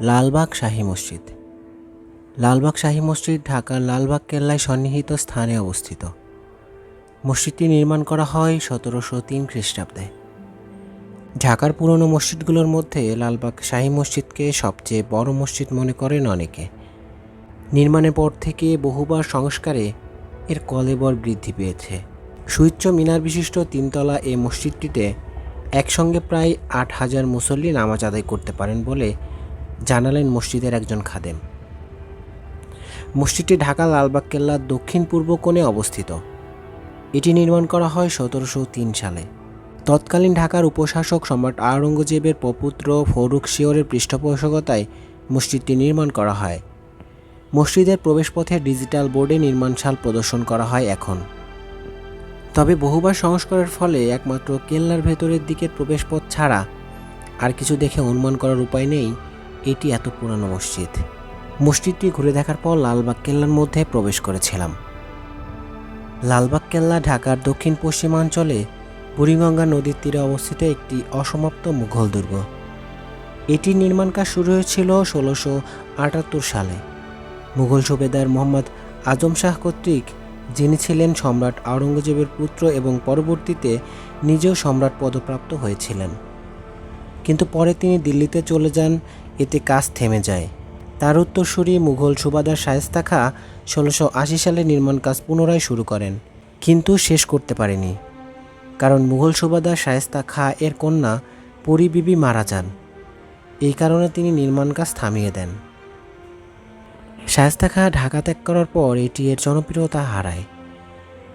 লালবাগ শাহী মসজিদ। লালবাগ শাহী মসজিদ ঢাকার লালবাগ কেল্লায় সন্নিহিত স্থানে অবস্থিত। মসজিদটি নির্মাণ করা হয় সতেরোশো তিন খ্রিস্টাব্দে। ঢাকার পুরনো মসজিদগুলোর মধ্যে লালবাগ শাহী মসজিদকে সবচেয়ে বড় মসজিদ মনে করেন অনেকে। নির্মাণের পর থেকে বহুবার সংস্কারে এর কলেবর বৃদ্ধি পেয়েছে। সুউচ্চ মিনার বিশিষ্ট তিনতলা এই মসজিদটিতে একসঙ্গে প্রায় আট হাজার মুসল্লি নামাজ আদায় করতে পারেন বলে জানালেন মসজিদের একজন খাদেম। মসজিদটি ঢাকা লালবাগ কেল্লার দক্ষিণ পূর্ব কোণে অবস্থিত। এটি নির্মাণ করা হয় সতেরোশো তিন সালে। তৎকালীন ঢাকার উপশাসক সম্রাট আওরঙ্গজেবের প্রপুত্র ফরুক শিওরের পৃষ্ঠপোষকতায় মসজিদটি নির্মাণ করা হয়। মসজিদের প্রবেশপথে ডিজিটাল বোর্ডে নির্মাণশাল প্রদর্শন করা হয় এখন। তবে বহুবার সংস্কারের ফলে একমাত্র কেল্লার ভেতরের দিকের প্রবেশপথ ছাড়া আর কিছু দেখে অনুমান করার উপায় নেই। এটি এত পুরানো মসজিদ। মসজিদটি ঘুরে দেখার পর লালবাগ কেল্লার মধ্যে প্রবেশ করেছিলাম। লালবাগ কেল্লা ঢাকার দক্ষিণ পশ্চিমাঞ্চলে বুড়িগঙ্গা নদীর তীরে অবস্থিত একটি অসমাপ্ত মুঘল দুর্গ। এটির নির্মাণ কাজ শুরু হয়েছিল ষোলোশো আটাত্তর সালে। মুঘল সুবেদার মোহাম্মদ আজম শাহ কর্তৃক, যিনি ছিলেন সম্রাট আওরঙ্গজেবের পুত্র এবং পরবর্তীতে নিজেও সম্রাট পদপ্রাপ্ত হয়েছিলেন। কিন্তু পরে তিনি দিল্লিতে চলে যান এতে কাজ থেমে যায়। তার উত্তরসূরি মুঘল সুবাদার শায়েস্তা খাঁ ষোলোশো আশি সালে নির্মাণ কাজ পুনরায় শুরু করেন, কিন্তু শেষ করতে পারেনি। কারণ মুঘল সুবাদার শায়েস্তা খাঁ এর কন্যা পরি বিবি মারা যান। এই কারণে তিনি নির্মাণ কাজ থামিয়ে দেন। শায়েস্তা খাঁ ঢাকা ত্যাগ করার পর এটি এর জনপ্রিয়তা হারায়।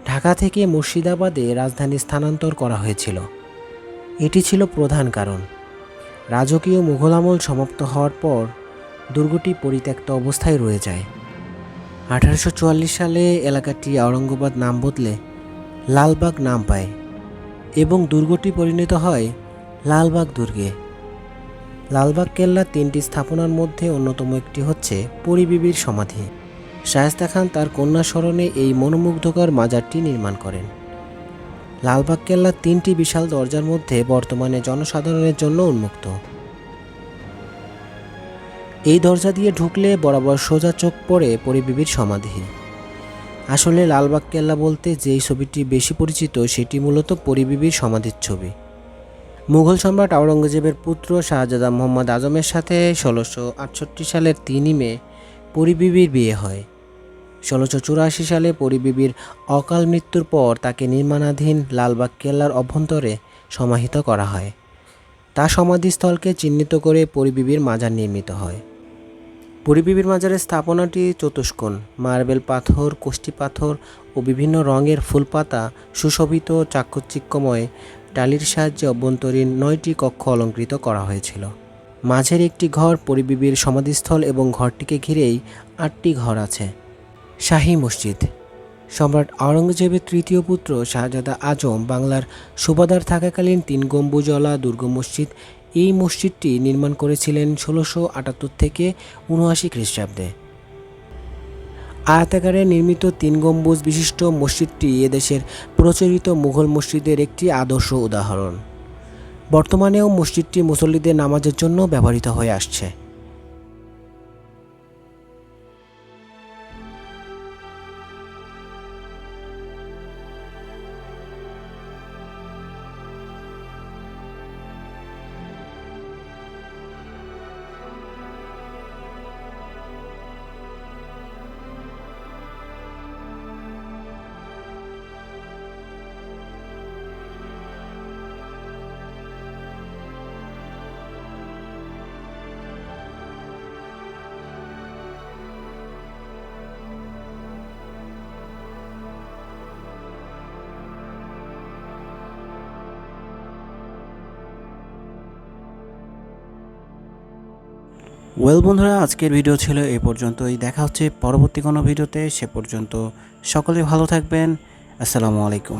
ঢাকা থেকে মুর্শিদাবাদে রাজধানী স্থানান্তর করা হয়েছিল। এটি ছিল প্রধান কারণ। রাজকীয় মুঘল আমল সমাপ্ত হওয়ার পর দুর্গটি পরিত্যক্ত অবস্থায় রয়ে যায়। আঠারোশো চুয়াল্লিশ সালে এলাকাটি আওরঙ্গাবাদ নাম বদলে লালবাগ নাম পায় এবং দুর্গটি পরিণত হয় লালবাগ দুর্গে। লালবাগ কেল্লার তিনটি স্থাপনার মধ্যে অন্যতম একটি হচ্ছে পরিবিবির সমাধি। শায়েস্তা খান তার কন্যা স্মরণে এই মনোমুগ্ধকর মাজারটি নির্মাণ করেন। লালবাগ কেল্লার তিনটি বিশাল দরজার মধ্যে বর্তমানে জনসাধারণের জন্য উন্মুক্ত। এই দরজা দিয়ে ঢুকলে বরাবর সোজা চোখ পড়ে পরিবিবির সমাধি আসলে লালবাগ কেল্লা বলতে যেই ছবিটি বেশি পরিচিত, সেটি মূলত পরিবিবির সমাধির ছবি। মুঘল সম্রাট আওরঙ্গজেবের পুত্র শাহজাদা মোহাম্মদ আজমের সাথে ষোলোশো আটষট্টি সালের তিনই মে পরিবিবির বিয়ে হয়। ষোলোশো চুরাশি সালে পরিবিবির অকাল মৃত্যুর পর তাকে নির্মাণাধীন লালবাগ কেল্লার অভ্যন্তরে সমাহিত করা হয়। তার সমাধিস্থলকে চিহ্নিত করে পরিবিবির মাজার নির্মিত হয়। পরিবিবির মাজারের স্থাপনাটি চতুষ্কোণ, মার্বেল পাথর, কোষ্টি পাথর ও বিভিন্ন রঙের ফুলপাতা সুশোভিত চাকচিক্যময় টালির সাহায্যে অভ্যন্তরীণ নয়টি কক্ষ অলঙ্কৃত করা হয়েছিল। মাঝের একটি ঘর পরিবিবির সমাধিস্থল এবং ঘরটিকে ঘিরেই আটটি ঘর আছে। শাহী মসজিদ। সম্রাট আওরঙ্গজেবের তৃতীয় পুত্র শাহজাদা আজম বাংলার সুবাদার থাকাকালীন তিন গম্বুজলা দুর্গ মসজিদ এই মসজিদটি নির্মাণ করেছিলেন ষোলোশো আটাত্তর থেকে উনআশি খ্রিস্টাব্দে। আয়তাকারে নির্মিত তিন গম্বুজ বিশিষ্ট মসজিদটি এদেশের প্রচলিত মুঘল মসজিদের একটি আদর্শ উদাহরণ। বর্তমানেও মসজিদটি মুসল্লিদের নামাজের জন্য ব্যবহৃত হয়ে আসছে। ওয়েল বন্ধুরা, আজকের ভিডিও ছিল এই পর্যন্তই। দেখা হচ্ছে পরবর্তী কোনো ভিডিওতে সে পর্যন্ত সকলে ভালো থাকবেন। আসসালামু আলাইকুম।